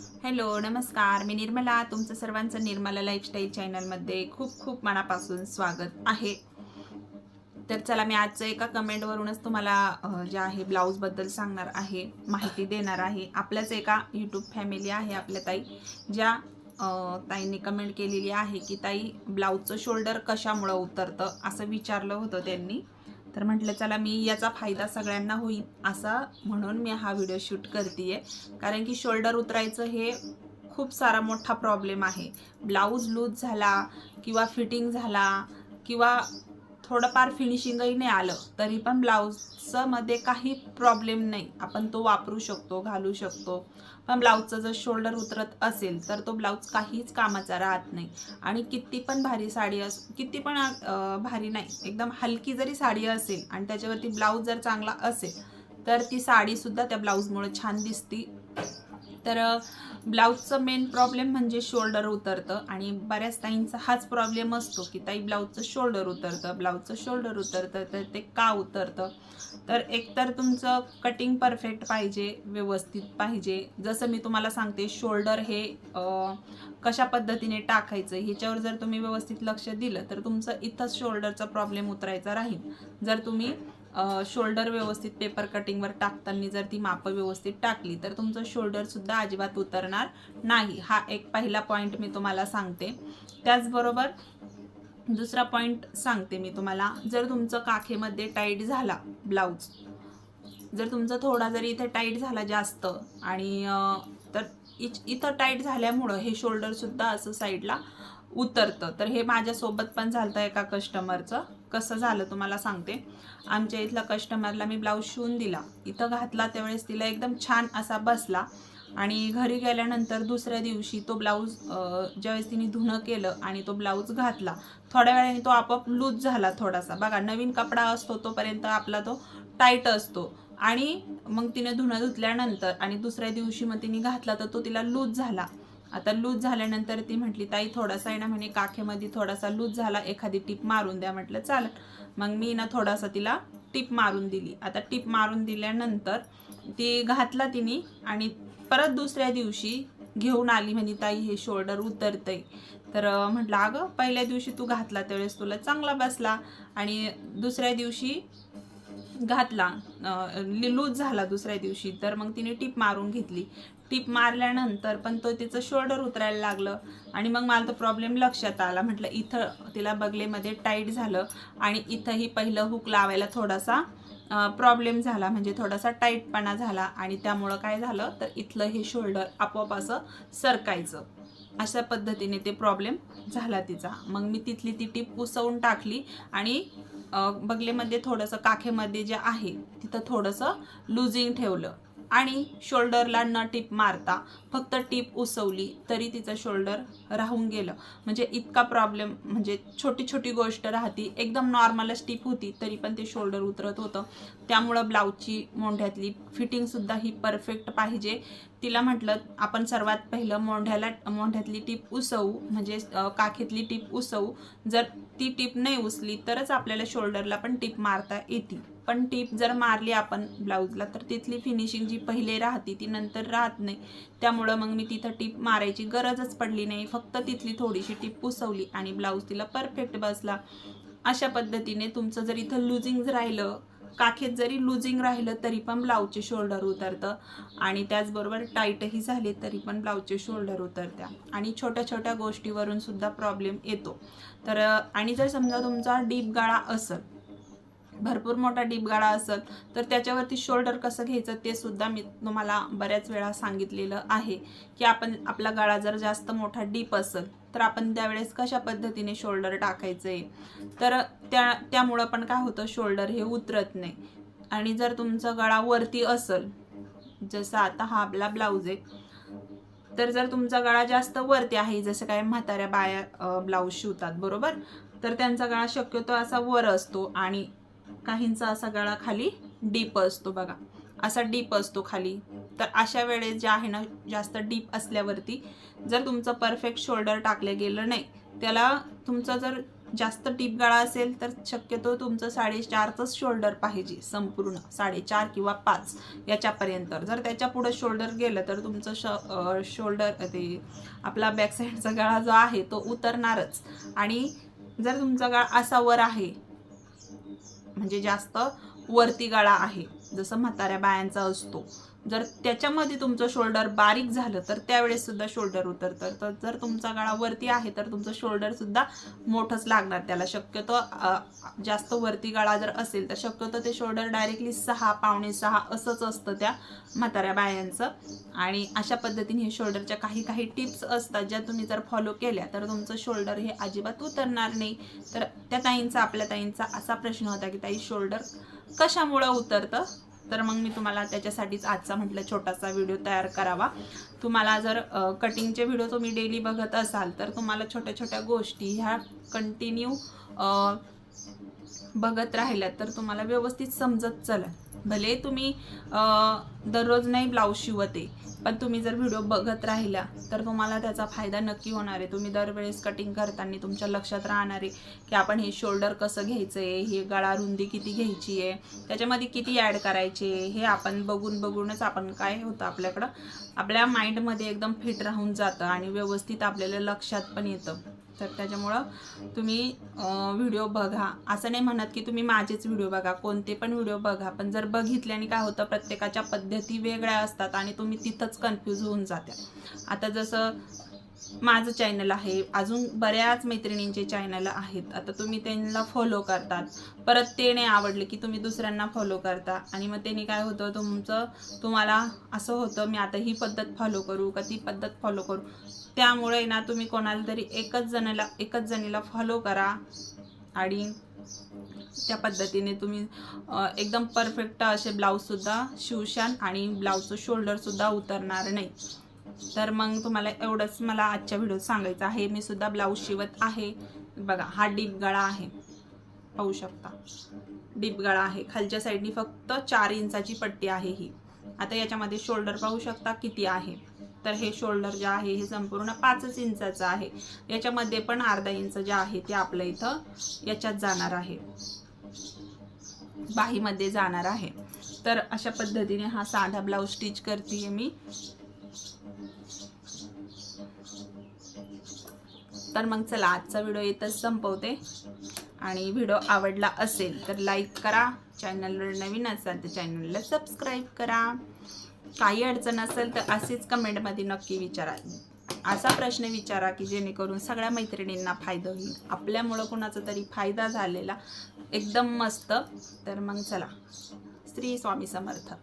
Hello नमस्कार. मी निर्मला तुमचं सर्वांचं निर्मला लाईफस्टाईल चॅनलमध्ये खूप खूप मनापासून स्वागत आहे. तर चला मी आजचं एका कमेंटवरूनच तुम्हाला जे आहे ब्लाऊजबद्दल सांगणार आहे माहिती देणार आहे. आपल्याच एका यूट्यूब फॅमिली आहे आपल्या ताई ज्या ताईंनी कमेंट केलेली आहे की ताई ब्लाऊजचं शोल्डर कशामुळं उतरतं? असं विचारलं होतं त्यांनी. तर म्हटलं चला मी याचा फायदा सगळ्यांना होईल असा म्हणून मी हा व्हिडिओ शूट करते कारण की शोल्डर उतरायचं हे खूप सारा मोठा प्रॉब्लेम आहे. ब्लाऊज लूज झाला किंवा फिटिंग झाला किंवा थोडंफार फिनिशिंगही नाही आलं तरी पण ब्लाऊजचं मध्ये काही प्रॉब्लेम नाही. आपण तो वापरू शकतो घालू शकतो. पण ब्लाऊजचं जर शोल्डर उतरत असेल तर तो ब्लाऊज काहीच कामाचा राहत नाही. आणि किती पण भारी साडी अस किती पण भारी नाही एकदम हलकी जरी साडी असेल आणि त्याच्यावरती ब्लाऊज जर चांगला असेल तर ती साडीसुद्धा त्या ब्लाऊजमुळे छान दिसती. तर ब्लाऊजचं मेन प्रॉब्लेम म्हणजे शोल्डर उतरतं आणि बऱ्याच ताईंचा हाच प्रॉब्लेम असतो की ताई ब्लाऊजचं शोल्डर उतरतं ब्लाऊजचं शोल्डर उतरतं तर ते का उतरतं? तर एकतर तुमचं कटिंग परफेक्ट पाहिजे व्यवस्थित पाहिजे. जसं मी तुम्हाला सांगते शोल्डर हे कशा पद्धतीने टाकायचं ह्याच्यावर जर तुम्ही व्यवस्थित लक्ष दिलं तर तुमचं इथंच शोल्डरचा प्रॉब्लेम उतरायचा राहील. जर तुम्ही शोल्डर व्यवस्थित पेपर कटिंगवर टाकताना जर ती मापं व्यवस्थित टाकली तर तुमचं शोल्डरसुद्धा अजिबात उतरणार नाही. हा एक पहिला पॉईंट मी तुम्हाला सांगते. त्याचबरोबर दुसरा पॉईंट सांगते मी तुम्हाला. जर तुमचं काखेमध्ये टाईट झाला ब्लाऊज जर तुमचं थोडा जरी इथे टाईट झाला जास्त आणि तर इच- इथं टाईट झाल्यामुळं हे शोल्डरसुद्धा असं साईडला उतरतं. तर हे माझ्यासोबत पण झालं एका कस्टमरचं कसं झालं तुम्हाला सांगते. आमच्या इथल्या कस्टमरला मी ब्लाऊज शिवून दिला. इथं घातला त्यावेळेस तिला एकदम छान असा बसला. आणि घरी गेल्यानंतर दुसऱ्या दिवशी तो ब्लाऊज ज्यावेळेस तिने धुणं केलं आणि तो ब्लाऊज घातला थोड्या वेळाने तो आपोआप लूज झाला थोडासा. बघा नवीन कपडा असतो तोपर्यंत आपला तो टाईट असतो. आणि मग तिने धुणं धुतल्यानंतर आणि दुसऱ्या दिवशी मग तिने घातला तर तो तिला लूज झाला. आता लूज झाल्यानंतर ती म्हटली ताई थोडासा आहे ना म्हणे काखेमध्ये थोडासा लूज झाला एखादी टीप मारून द्या. म्हटलं चालेल. मग मी ना थोडासा तिला टीप मारून दिली. आता टीप मारून दिल्यानंतर ती घातला तिने आणि परत दुसऱ्या दिवशी घेऊन आली म्हणे ताई हे शोल्डर उतरतंय. तर म्हटलं अगं पहिल्या दिवशी तू घातला त्यावेळेस तुला चांगला बसला आणि दुसऱ्या दिवशी घातला. लूज झाला दुसऱ्या दिवशी. तर मग तिने टीप मारून घेतली. टीप मारल्यानंतर पण तो तिचं शोल्डर उतरायला लागलं. आणि मग मला तो प्रॉब्लेम लक्षात आला. म्हटलं इथं तिला बगलेमध्ये टाईट झालं आणि इथंही पहिलं हुक लावायला थोडासा प्रॉब्लेम झाला. म्हणजे थोडासा टाईटपणा झाला आणि त्यामुळं काय झालं? तर इथलं हे शोल्डर आपोआप असं सरकायचं. अशा पद्धतीने ते प्रॉब्लेम झाला तिचा. मग मी तिथली ती टीप उसवून टाकली आणि बगलेमध्ये थोडंसं काखेमध्ये जे आहे तिथं थोडंसं लुझिंग ठेवलं. आणि शोल्डरला न टीप मारता फक्त टीप उसवली तरी तिचं शोल्डर राहून गेलं. म्हणजे इतका प्रॉब्लेम म्हणजे छोटी छोटी गोष्ट राहती. एकदम नॉर्मलच टीप होती तरी पण ते शोल्डर उतरत होतं. त्यामुळं ब्लाऊजची मोंढ्यातली फिटिंगसुद्धा ही परफेक्ट पाहिजे. तिला म्हटलं आपण सर्वात पहिलं मोंढ्याला मोंढ्यातली टीप उसवू म्हणजे काखेतली टीप उसवू. जर ती टीप नाही उसली तरच आपल्याला शोल्डरला पण टीप मारता येते. पण टीप जर मारली आपण ब्लाऊजला तर तिथली फिनिशिंग जी पहिले राहते ती नंतर राहत नाही. त्यामुळं मग मी तिथं टीप मारायची गरजच पडली नाही. फक्त तिथली थोडीशी टीप पुसवली आणि ब्लाऊज तिला परफेक्ट बसला. अशा पद्धतीने तुमचं जर इथं लुझिंग राहिलं काखेत जरी लुझिंग राहिलं तरी पण ब्लाऊजचे शोल्डर उतरतं. आणि त्याचबरोबर टाईटही झाले तरी पण ब्लाऊजचे शोल्डर उतरत्या. आणि छोट्या छोट्या गोष्टीवरून सुद्धा प्रॉब्लेम येतो. तर आणि जर समजा तुमचा डीप गाळा असेल भरपूर मोठा डीप गाळा असेल तर त्याच्यावरती शोल्डर कसं घ्यायचं ते सुद्धा मी तुम्हाला बऱ्याच वेळा सांगितलेलं आहे. की आपण आपला गाळा जर जास्त मोठा डीप असेल तर आपण त्यावेळेस कशा पद्धतीने शोल्डर टाकायचं? आहे तर त्या त्यामुळं पण काय होतं शोल्डर हे उतरत नाही. आणि जर तुमचा गळा वरती असेल जसं आता हा आपला ब्लाऊज आहे तर जर तुमचा गळा जास्त वरती आहे जसं काय म्हाताऱ्या बाया ब्लाऊज शिवतात बरोबर? तर त्यांचा गळा शक्यतो असा वर असतो आणि काहींचा असा गळा खाली डीप असतो बघा. असा डीप असतो खाली. तर अशा वेळेस जे आहे ना जास्त डीप असल्यावरती जर तुमचं परफेक्ट शोल्डर टाकलं गेलं नाही त्याला तुमचं जर जास्त डीप गळा असेल तर शक्यतो तुमचं साडेचारचंच शोल्डर पाहिजे संपूर्ण. साडेचार किंवा पाच याच्यापर्यंत. जर त्याच्या पुढं शोल्डर गेलं तर तुमचं श शोल्डर ते आपला बॅक साईडचा गळा जो आहे तो उतरणारच. आणि जर तुमचा गळा असा वर आहे म्हणजे जास्त वरती गळा आहे जसं म्हाताऱ्या बायांचा असतो. जर त्याच्यामध्ये तुमचं शोल्डर बारीक झालं तर त्यावेळेस सुद्धा शोल्डर उतरतं. तर जर तुमचा गळा वरती आहे तर तुमचं शोल्डर सुद्धा मोठंच लागणार त्याला. शक्यतो जास्त वरती गळा जर असेल तर शक्यतो ते शोल्डर डायरेक्टली सहा पावणे सहा असंच असतं त्या म्हाताऱ्या बायांचं. आणि अशा पद्धतीने हे शोल्डरच्या काही काही टिप्स असतात ज्या तुम्ही जर फॉलो केल्या तर तुमचं शोल्डर हे अजिबात उतरणार नाही. तर त्या ताईंचा आपल्या ताईंचा असा प्रश्न होता की ताई शोल्डर कशामुळं उतरतं? तर मग मी तुम्हाला त्याच्यासाठीच आजचा म्हटलं छोटासा व्हिडिओ तयार करावा. तुम्हाला जर कटिंगचे व्हिडिओ तुम्ही डेली बघत असाल तर तुम्हाला छोट्या छोट्या गोष्टी ह्या कंटिन्यू बघत राहिल्यात तर तुम्हाला व्यवस्थित समजत चला. भले तुम्ही दररोज नाही ब्लाऊज शिवते पण तुम्ही जर व्हिडिओ बघत राहिला तर तुम्हाला त्याचा फायदा नक्की होणार आहे. तुम्ही दरवेळेस कटिंग करताना तुमच्या लक्षात राहणार आहे की आपण हे शोल्डर कसं घ्यायचं आहे हे गळा रुंदी किती घ्यायची आहे त्याच्यामध्ये किती ॲड करायचे हे आपण बघून बघूनच आपण काय होतं आपल्याकडं? आपल्या माइंडमध्ये एकदम फिट राहून जातं आणि व्यवस्थित आपल्याला लक्षात पण येतं. तर त्याच्यामुळं तुम्ही व्हिडिओ बघा. असं नाही म्हणत की तुम्ही माझेच व्हिडिओ बघा. कोणते पण व्हिडिओ बघा. पण जर बघितल्याने काय होतं प्रत्येकाच्या पद्धती वेगळ्या असतात आणि तुम्ही तिथंच कन्फ्यूज होऊन जात्या. आता जसं माझं चॅनल आहे. अजून बऱ्याच मैत्रिणींचे चॅनल आहेत. आता तुम्ही त्यांना फॉलो करतात. परत ते नाही आवडले की तुम्ही दुसऱ्यांना फॉलो करता. आणि मग त्यांनी काय होतं तुमचं तुम्हाला असं होतं मी आता ही पद्धत फॉलो करू का ती पद्धत फॉलो करू? त्यामुळे ना तुम्ही कोणाला तरी एकच जणाला एकच जणीला फॉलो करा. आणि त्या पद्धतीने तुम्ही एकदम परफेक्ट असे ब्लाऊजसुद्धा शिवशान आणि ब्लाऊजचं शोल्डरसुद्धा उतरणार नाही. तर मग तुम्हाला एवढंच मला आजच्या व्हिडिओत सांगायचं आहे. मी सुद्धा ब्लाऊज शिवत आहे. बघा हा डीप गळा आहे. पाहू शकता. डीप गळा आहे. खालच्या साईडनी फक्त चार इंचाची पट्टी आहे ही. आता याच्यामध्ये शोल्डर पाहू शकता किती आहे. तर हे शोल्डर जे आहे हे संपूर्ण पाचच इंचाचं आहे. याच्यामध्ये पण अर्धा इंच जे आहे ते आपल्या इथं याच्यात जाणार आहे. बाहीमध्ये जाणार आहे. तर अशा पद्धतीने हा साधा ब्लाऊज स्टिच करते मी. तर मग चला आजचा व्हिडिओ येतच संपवते. आणि व्हिडिओ आवडला असेल तर लाईक करा. चॅनलवर नवीन असाल तर चॅनलला सबस्क्राईब करा. काही अडचण असेल तर असेच कमेंटमध्ये नक्की विचारा. असा प्रश्न विचारा की जेणेकरून सगळ्या मैत्रिणींना फायदा होईल. आपल्यामुळं कुणाचा तरी फायदा झालेला एकदम मस्त. तर मग चला. स्त्री स्वामी समर्थ.